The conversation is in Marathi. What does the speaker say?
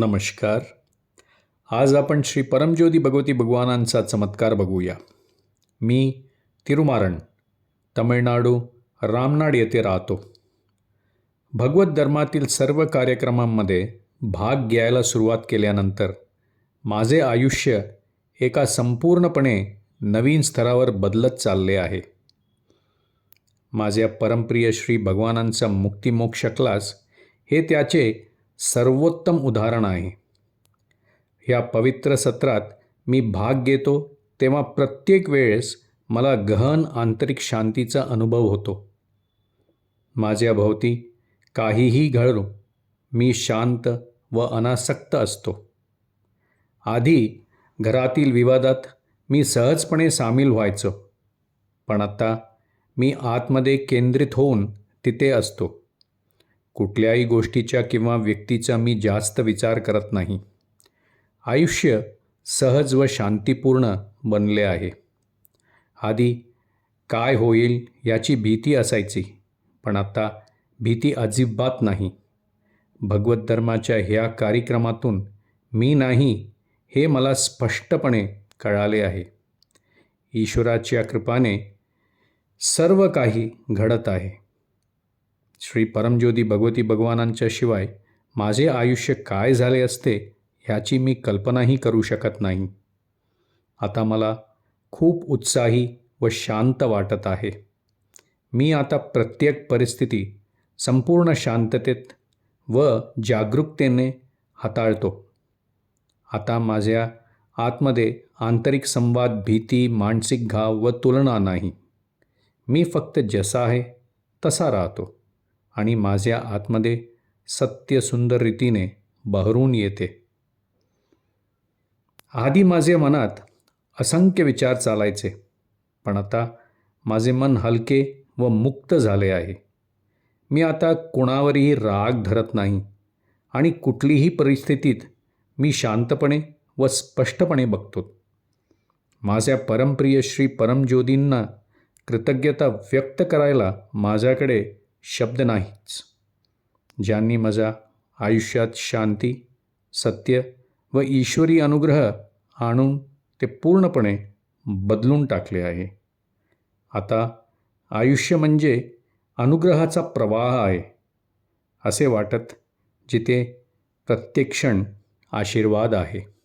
नमस्कार. आज आपण श्री परमज्योती भगवती भगवानांचा चमत्कार बघूया. मी तिरुमारण तमिळनाडू रामनाड येथे राहतो. भगवत धर्मातील सर्व कार्यक्रमांमध्ये भाग घ्यायला सुरुवात केल्यानंतर माझे आयुष्य एका संपूर्णपणे नवीन स्तरावर बदलत चालले आहे. माझ्या परमप्रिय श्री भगवानांचा मुक्तिमोक्ष क्लास हे त्याचे सर्वोत्तम उदाहरण आहे. ह्या पवित्र सत्रात मी भाग घेतो तेव्हा प्रत्येक वेळेस मला गहन आंतरिक शांतीचा अनुभव होतो. माझ्या भोवती काहीही घडलो मी शांत व अनासक्त असतो. आधी घरातील विवादात मी सहजपणे सामील व्हायचो पण आता मी आतमध्ये केंद्रित होऊन तिथे असतो. कुठल्याही गोष्टीच्या किंवा व्यक्तीचा मी जास्त विचार करत नाही. आयुष्य सहज व शांतीपूर्ण बनले आहे. आधी काय होईल याची भीती असायची पण आता भीती अजिबात नाही. भगवत धर्माच्या ह्या कार्यक्रमातून मी नाही हे मला स्पष्टपणे कळाले आहे. ईश्वराच्या कृपाने सर्व काही घडत आहे. श्री परमज्योती भगवती भगवानांच्या शिवाय माझे आयुष्य काय झाले असते ह्याची मी कल्पनाही करू शकत नाही. आता मला खूप उत्साही व शांत वाटत आहे. मी आता प्रत्येक परिस्थिती संपूर्ण शांततेत व जागरूकतेने हाताळतो. आता माझ्या आतमध्ये आंतरिक संवाद भीती मानसिक घाव व तुलना नाही. मी फक्त जसा आहे तसा राहतो. आणि माझ्या आतमध्ये सत्य सुंदर रीतीने बहरून येते. आधी माझे मनात असंख्य विचार चालायचे पण आता माझे मन हलके व मुक्त झाले आहे. मी आता कुणावरही राग धरत नाही आणि कुठलीही परिस्थितीत मी शांतपणे व स्पष्टपणे बघतो. माझ्या परमप्रिय श्री परमज्योतींना कृतज्ञता व्यक्त करायला माझ्याकडे शब्द नाहीच. ज्यांनी माझ्या आयुष्यात शांती सत्य व ईश्वरी अनुग्रह आणून ते पूर्णपणे बदलून टाकले आहे. आता आयुष्य म्हणजे अनुग्रहाचा प्रवाह आहे असे वाटत जिथे प्रत्येक क्षण आशीर्वाद आहे.